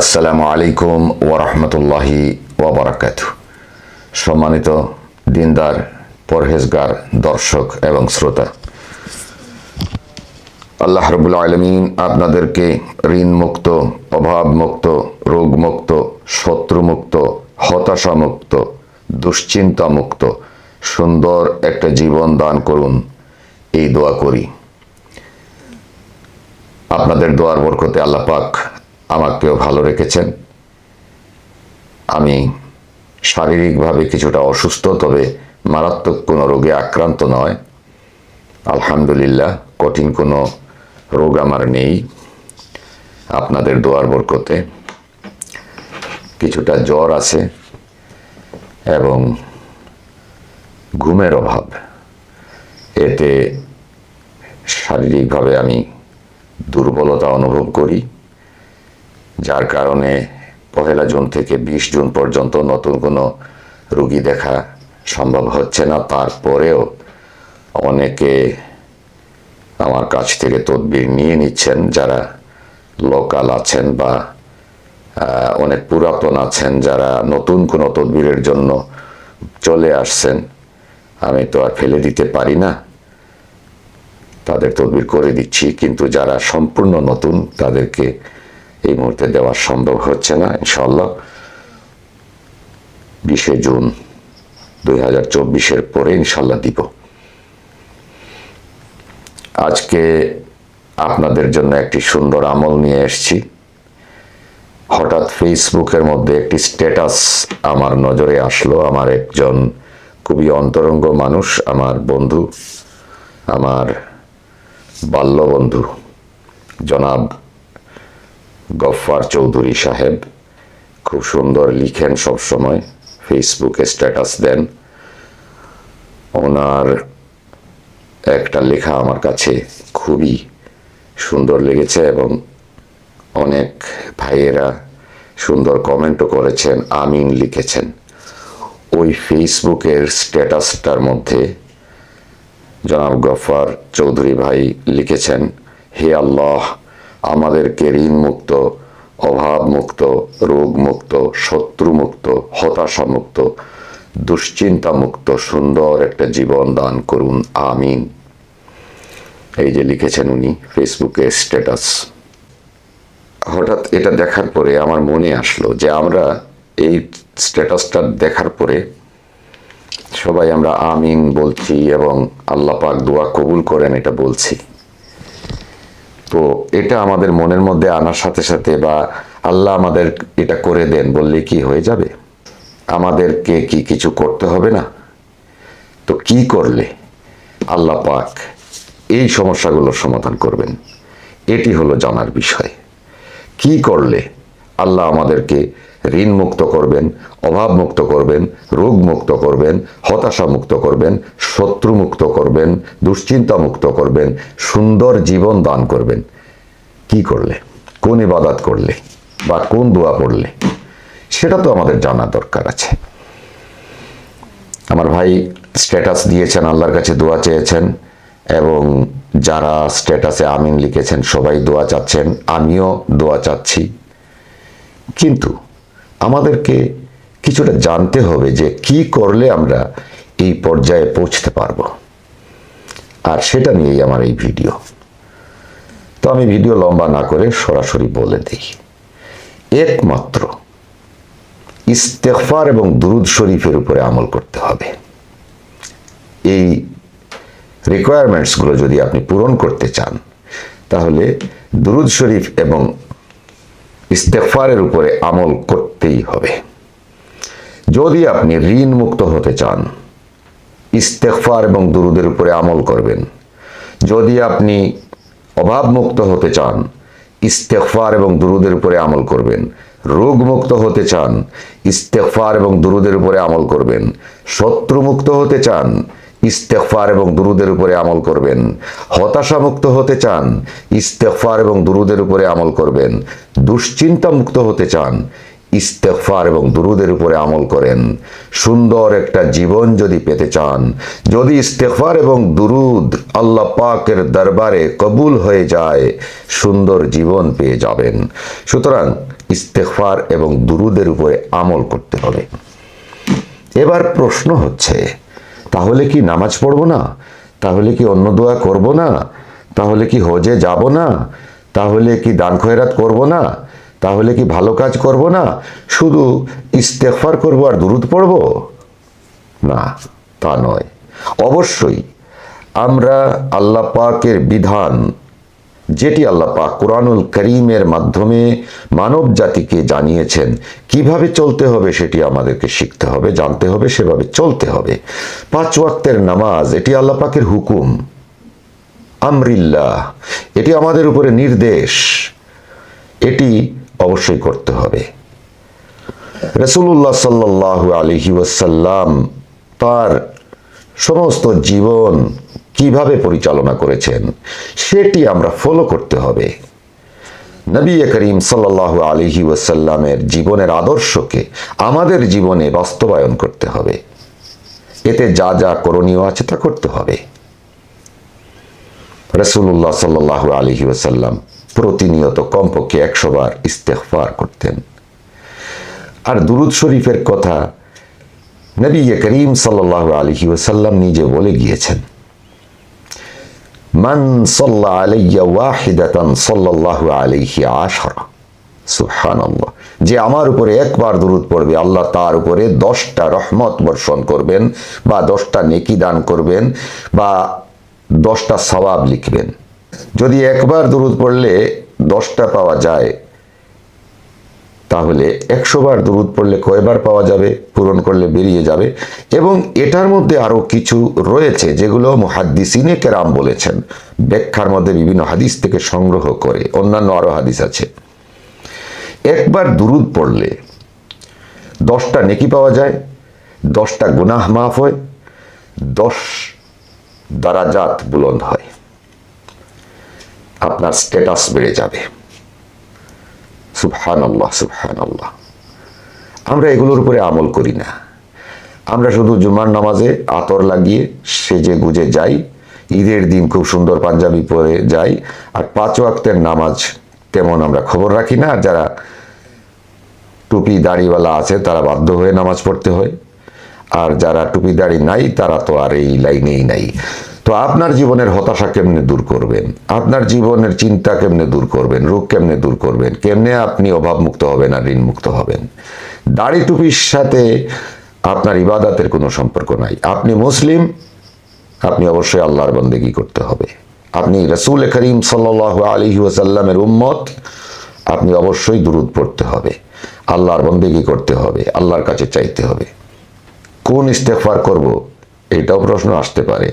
আসসালামু আলাইকুম ওরহমতুল্লাহি ওবরাকাত সম্মানিত দিনদার, পরহেজগার, দর্শক এবং শ্রোতা, আল্লাহ রবুল্লা আলমিন আপনাদেরকে ঋণ মুক্ত অভাব মুক্ত রোগ মুক্ত শত্রু মুক্ত হতাশা মুক্ত দুশ্চিন্তা মুক্ত সুন্দর একটা জীবন দান করুন। এই দোয়া করি। আপনাদের দোয়ার বরকতে আল্লাহ পাক আমাকেও ভালো রেখেছেন। আমি শারীরিকভাবে কিছুটা অসুস্থ, তবে মারাত্মক কোনো রোগে আক্রান্ত নয়। আলহামদুলিল্লাহ, কঠিন কোনো রোগ আমার নেই আপনাদের দোয়ার বরকতে। কিছুটা জ্বর আছে এবং ঘুমের অভাব। এতে শারীরিকভাবে আমি দুর্বলতা অনুভব করি। যার কারণে পহেলা জুন থেকে বিশ জুন পর্যন্ত নতুন কোনো রুগী দেখা সম্ভব হচ্ছে না। তারপরেও অনেকে আমার কাছ থেকে তদবির নিয়ে নিচ্ছেন। যারা লোকাল আছেন বা অনেক পুরাতন আছেন, যারা নতুন কোনো তদবিরের জন্য চলে আসছেন, আমি তো আর ফেলে দিতে পারি না। তাদের তদবির করে দিচ্ছি। কিন্তু যারা সম্পূর্ণ নতুন, তাদেরকে এই মুহূর্তে দেওয়া সম্ভব হচ্ছে না ইনশাল্লাহ বিশে জুন দুই হাজার চব্বিশের পরে ইনশাল্লাহ দিব। আজকে আপনাদের জন্য একটি সুন্দর আমল নিয়ে এসেছি। হঠাৎ ফেসবুকের মধ্যে একটি স্ট্যাটাস আমার নজরে আসলো। আমার একজন খুবই অন্তরঙ্গ মানুষ, আমার বন্ধু, আমার বাল্যবন্ধু, জনাব গফফার চৌধুরী সাহেব খুব সুন্দর লিখেন সব সময় ফেসবুকে স্ট্যাটাস দেন। ওনার একটা লেখা আমার কাছে খুবই সুন্দর লেগেছে এবং অনেক ভাইয়েরা সুন্দর কমেন্টও করেছেন, আমিন লিখেছেন। ওই ফেসবুকের স্ট্যাটাসটার মধ্যে জনাব গফার চৌধুরী ভাই লিখেছেন, হে আল্লাহ আমাদেরকে ঋণ মুক্ত অভাব মুক্ত রোগ মুক্ত শত্রু মুক্ত হতাশা মুক্ত দুশ্চিন্তা মুক্ত সুন্দর একটা জীবন দান করুন। আমিন। এই যে লিখেছেন উনি, ফেসবুকে স্ট্যাটাস। হঠাৎ এটা দেখার পরে আমার মনে আসলো যে আমরা এই স্ট্যাটাসটা দেখার পরে সবাই আমরা আমিন বলছি এবং আল্লাহ পাক দোয়া কবুল করেন এটা বলছি। তো এটা আমাদের মনের মধ্যে আনার সাথে সাথে বা আল্লাহ আমাদের এটা করে দেন বললে কি হয়ে যাবে? আমাদেরকে কি কিছু করতে হবে না? তো কি করলে আল্লাহ পাক এই সমস্যাগুলোর সমাধান করবেন? এটি হলো জানার বিষয়। কি করলে আল্লাহ আমাদেরকে ঋণ মুক্ত করবেন অভাব মুক্ত করবেন রোগ মুক্ত করবেন হতাশা মুক্ত করবেন শত্রু মুক্ত করবেন দুশ্চিন্তা মুক্ত করবেন, সুন্দর জীবন দান করবেন। কি করলে? কোন ইবাদাত করলে? বা কোন দোয়া পড়লে? সেটা তো আমাদের জানা দরকার আছে। আমার ভাই স্ট্যাটাস দিয়েছেন, আল্লাহর কাছে দোয়া চেয়েছেন, এবং যারা স্ট্যাটাসে আমিন লিখেছেন, সবাই দোয়া চাচ্ছেন, আমিও দোয়া চাচ্ছি। কিন্তু আমাদেরকে কিছুটা জানতে হবে যে কি করলে আমরা এই পর্যায়ে পৌঁছতে পারব। আর সেটা নিয়েই আমার এই ভিডিও। তো আমি ভিডিও লম্বা না করে সরাসরি বলে দিই। একমাত্র ইস্তেফার এবং দুরুদ শরীফের উপরে আমল করতে হবে। এই রিকোয়ারমেন্টসগুলো যদি আপনি পূরণ করতে চান, তাহলে দুরুদ শরীফ এবং ইস্তেফারের উপরে আমল করতেই হবে। যদি আপনি ঋণ মুক্ত হতে চান ইস্তেফার এবং দুরুদের উপরে আমল করবেন। যদি আপনি অভাব মুক্ত হতে চান ইস্তেফার এবং দুরুদের উপরে আমল করবেন। রোগ মুক্ত হতে চান ইস্তেফার এবং দুরুদের উপরে আমল করবেন। শত্রু মুক্ত হতে চান ইস্তেফার এবং দুরুদের উপরে আমল করবেন। হতাশা মুক্ত হতে চান ইস্তেফার এবং দুরুদের উপরে আমল করবেন। দুশ্চিন্তা মুক্ত হতে চান ইস্তেফার এবং দুরুদের উপরে আমল করেন। সুন্দর একটা জীবন যদি পেতে চান, যদি ইস্তেফার এবং দুরুদ আল্লাহ পাকের দরবারে কবুল হয়ে যায়, সুন্দর জীবন পেয়ে যাবেন। সুতরাং ইস্তেফার এবং দুরুদের উপরে আমল করতে হবে। এবার প্রশ্ন হচ্ছে তাহলে কি নামাজ পড়ব না? তাহলে কি অন্য দোয়া করব না? তাহলে কি হজে যাব না? তাহলে কি দান খয়রাত করব না? তাহলে কি ভালো কাজ করব না? শুধু ইস্তেফার করব আর দুরুদ পড়ব? না, তা নয়। অবশ্যই আমরা আল্লাপাকের বিধান যেটি আল্লাহ পাক কোরআনুল করিমের মাধ্যমে মানব জাতিকে জানিয়েছেন। কীভাবে চলতে হবে সেটি আমাদেরকে শিখতে হবে, জানতে হবে, সেভাবে চলতে হবে। পাঁচ ওয়াক্তের নামাজ, এটি আল্লাহ পাকের হুকুম। আমরিল্লাহ, এটি আমাদের উপরে নির্দেশ। এটি অবশ্যই করতে হবে। রসুল্লাহ সাল্লাহ আলহি ওয়াসাল্লাম তার সমস্ত জীবন কীভাবে পরিচালনা করেছেন, সেটি আমরা ফলো করতে হবে। নবী করিম সাল্লাহ আলহি ওয়াসাল্লামের জীবনের আদর্শকে আমাদের জীবনে বাস্তবায়ন করতে হবে। এতে যা যা করণীয় আছে তা করতে হবে। রসুল্লাহ সাল্লাহ আলহি ওয়াসাল্লাম প্রতিনিয়ত কমপক্ষে একশো বার ইস্তেফার করতেন। আর দুরুদ শরীফের কথা নবী করিম সাল্লাহ আলহি ওসাল্লাম নিজে বলে গিয়েছেন। মান সাল্লা আলাইয়া ওয়াহিদাতান সাল্লাল্লাহু আলাইহি আশরা। সুবহানাল্লাহ। যে আমার উপরে একবার দরুদ পড়বে, আল্লাহ তার উপরে দশটা রহমত বর্ষণ করবেন, বা দশটা নেকি দান করবেন, বা দশটা সবাব লিখবেন। যদি একবার দরুদ পড়লে দশটা পাওয়া যায় তাহলে একশো বার দুরুদ পড়লে কয়বার পাওয়া যাবে, পূরণ করলে বেরিয়ে যাবে, এবং এটার মধ্যে আরও কিছু রয়েছে যেগুলো মুহাদ্দিসিনে কেরাম বলেছেন। ব্যাখ্যার মধ্যে বিভিন্ন হাদিস থেকে সংগ্রহ করে, অন্যান্য আরও হাদিস আছে। একবার দুরুদ পড়লে দশটা নেকি পাওয়া যায়, দশটা গুনাহ মাফ হয়, দশ দারাজাত বুলন্দ হয়। আপনার স্ট্যাটাস বেড়ে যাবে। সুবহান আল্লাহ সুবহান আল্লাহ আমরা এগুলোর উপরে আমল করি না। আমরা শুধু জুমার নামাজে আতর লাগিয়ে সেজে গুজে যাই। ঈদের দিন খুব সুন্দর পাঞ্জাবি পরে যাই। আর পাঁচ ওয়াক্তের নামাজ তেমন আমরা খবর রাখি না। আর যারা টুপি দাড়িওয়ালা আছে, তারা বাধ্য হয়ে নামাজ পড়তে হয়। আর যারা টুপি দাড়ি নাই, তারা তো আর এই লাইনেই নাই। তো আপনার জীবনের হতাশা কেমনে দূর করবেন? আপনার জীবনের চিন্তা কেমনে দূর করবেন? রোগ কেমনে দূর করবেন? কেমনে আপনি অভাবমুক্ত হবেন আর ঋণমুক্ত হবেন? দাড়ি টুপির সাথে আপনার ইবাদাতের কোনো সম্পর্ক নাই। আপনি মুসলিম, আপনি অবশ্যই আল্লাহর বন্দেগি করতে হবে। আপনি রসুল করিম সাল্লাহ আলী ওয়াসাল্লামের উম্মত, আপনি অবশ্যই দুরুদ পড়তে হবে। আল্লাহর বন্দেগি করতে হবে, আল্লাহর কাছে চাইতে হবে। কোন ইস্তেফার করব? এটাও প্রশ্ন আসতে পারে।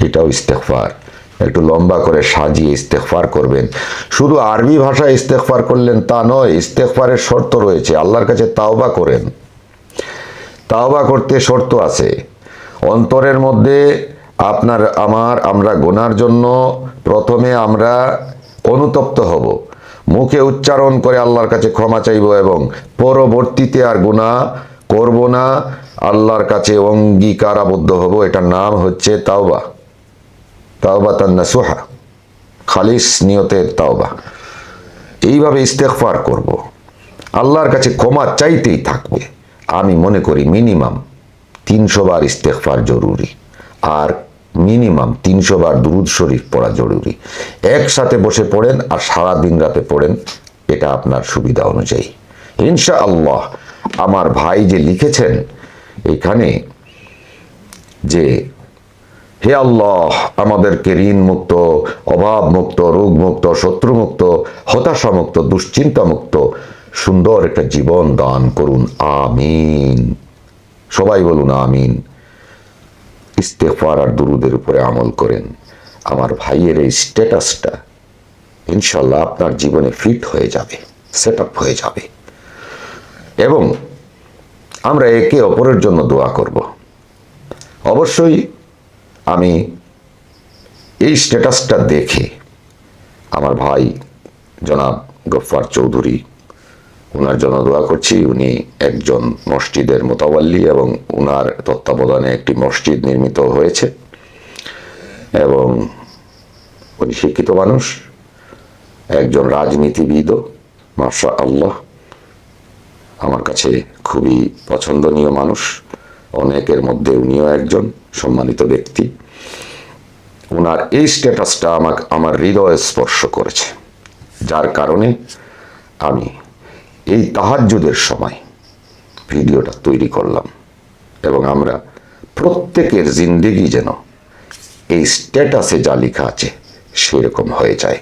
এটাও ইস্তেকফার একটু লম্বা করে সাজিয়ে ইস্তেকফার করবেন। শুধু আরবি ভাষায় ইস্তেকফার করলেন তা নয় ইস্তেকফারের শর্ত রয়েছে। আল্লাহর কাছে তাওবা করেন। তাওবা করতে শর্ত আছে। অন্তরের মধ্যে আপনার আমার, আমরা গোনার জন্য প্রথমে আমরা অনুতপ্ত হব। মুখে উচ্চারণ করে আল্লাহর কাছে ক্ষমা চাইব এবং পরবর্তীতে আর গুণা করব না, আল্লাহর কাছে অঙ্গীকার আবদ্ধ হব। এটার নাম হচ্ছে তাওবা। তাওবা তান্না সোহা খালিস নিয়তের তাওবা। এইভাবে ইস্তেকফার করব। আল্লাহর কাছে ক্ষমা চাইতেই থাকবে। আমি মনে করি মিনিমাম তিনশো বার ইস্তেকফার জরুরি আর মিনিমাম তিনশো বার দুরুদ শরীফ পড়া জরুরি। একসাথে বসে পড়েন আর সারা দিন রাতে পড়েন, এটা আপনার সুবিধা অনুযায়ী। ইনশা আল্লাহ আমার ভাই যে লিখেছেন, এখানে যে হে আল্লাহ, আমাদেরকে ঋণ মুক্ত অভাব মুক্ত রোগ মুক্ত শত্রু মুক্ত হতাশা মুক্ত দুশ্চিন্তা মুক্ত সুন্দর একটা জীবন দান করুন। আমিন। সবাই বলুন আমিন। ইস্তেফার আর দুরুদের উপরে আমল করেন। আমার ভাইয়ের এই স্ট্যাটাসটা ইনশাল্লাহ আপনার জীবনে ফিট হয়ে যাবে সেট আপ হয়ে যাবে। এবং আমরা একে অপরের জন্য দোয়া করব। অবশ্যই আমি এই স্ট্যাটাসটা দেখে আমার ভাই জনাব গফফার চৌধুরী ওনার জন্য দোয়া করছি। উনি একজন মসজিদের মোতাবাল্লি এবং ওনার তত্ত্বাবধানে একটি মসজিদ নির্মিত হয়েছে এবং উনি শিক্ষিত মানুষ, একজন রাজনীতিবিদও মাশা আল্লাহ আমার কাছে খুবই পছন্দনীয় মানুষ। অনেকের মধ্যে উনিও একজন সম্মানিত ব্যক্তি। ওনার এই স্ট্যাটাসটা আমাকে, আমার হৃদয় স্পর্শ করেছে। যার কারণে আমি এই তাহাজ্জুদের সময় ভিডিওটা তৈরি করলাম এবং আমরা প্রত্যেকের জিন্দেগি যেন এই স্ট্যাটাসে যা লেখা আছে সেরকম হয়ে যায়।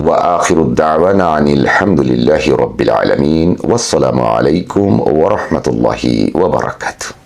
وآخر الدعوانا عن الحمد لله رب العالمين والسلام عليكم ورحمة الله وبركاته.